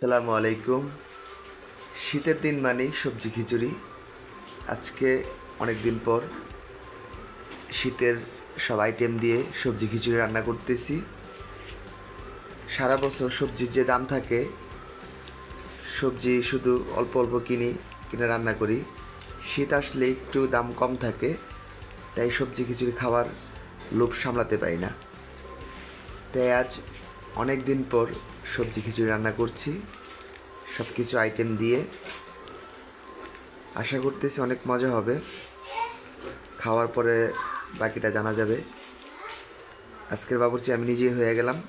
আসসালামু আলাইকুম। শীতের দিন মানেই সবজি খিচুড়ি। আজকে অনেক দিন পর শীতের সব আইটেম দিয়ে সবজি খিচুড়ি রান্না করতেছি। সারা বছর সবজির যে দাম থাকে, সবজি শুধু অল্প অল্প কিনি, কিনে রান্না করি। শীত আসলে একটু দাম কম থাকে, তাই সবজি খিচুড়ি খাওয়ার লোভ সামলাতে পারি না। তাই আজ অনেক দিন পর সবজি খিচুড়ি রান্না করছি সব কিছু আইটেম দিয়ে। আশা করতেছি অনেক মজা হবে। খাওয়ার পরে বাকিটা জানা যাবে। আজকের বাবুর্চি আমি নিজেই হয়ে গেলাম।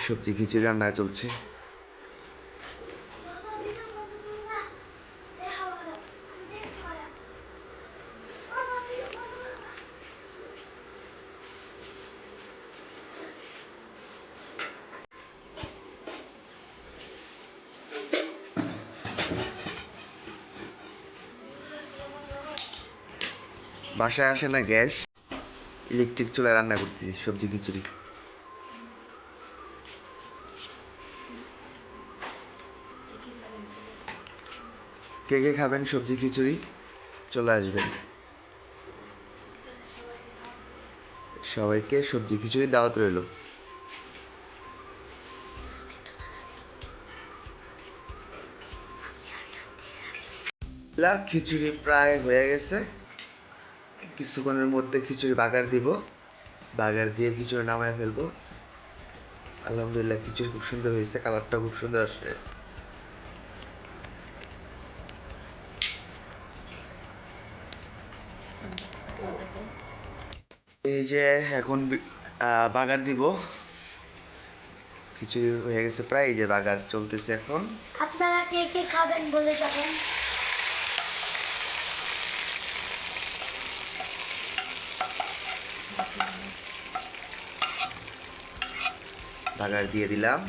সবজি খিচুড়ি রান্না চলছে। বাসায় আসে না গ্যাস, ইলেকট্রিক চুলায় রান্না করতেছি, সবজি খিচুড়ি। কে কে খাবেন সবজি খিচুড়ি? চলে আসবেন। সবাইকে সবজি খিচুড়ি দাওয়াত রইল। লা খিচুড়ি প্রায় হয়ে গেছে। কিছুক্ষণের মধ্যে খিচুড়ি বাগার দিব। বাগার দিয়ে খিচুড়ি নামায় ফেলব। আলহামদুলিল্লাহ খিচুড়ি খুব সুন্দর হয়েছে কালারটা খুব সুন্দর আসছে। এই যে এখন বাগার দিব। খিচুড়ি হয়ে গেছে প্রায়, এই যে বাগার চলতেছে এখন। আপনারা কে কে খাবেন বলে যাবেন? বাগার দিয়ে দিলাম।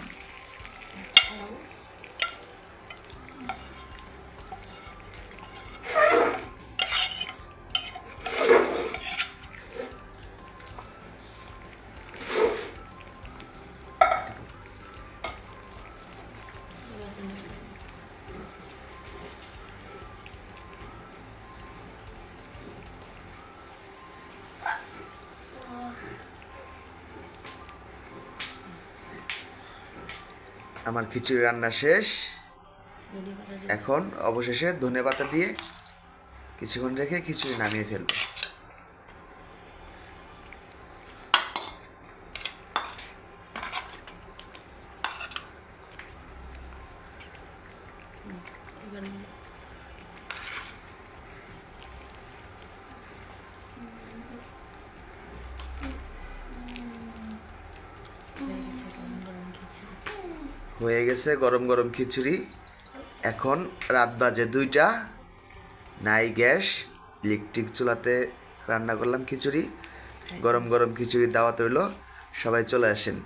আমার খিচুড়ি রান্না শেষ। এখন অবশেষে ধনে পাতা দিয়ে কিছুক্ষণ রেখে খিচুড়ি নামিয়ে ফেলব। হয়ে গেছে গরম গরম খিচুড়ি। এখন রাত বাজে দুইটা, নাই গ্যাস, ইলেকট্রিক চুলাতে রান্না করলাম খিচুড়ি। গরম গরম খিচুড়ি দাওয়াত রইল, সবাই চলে আসেন।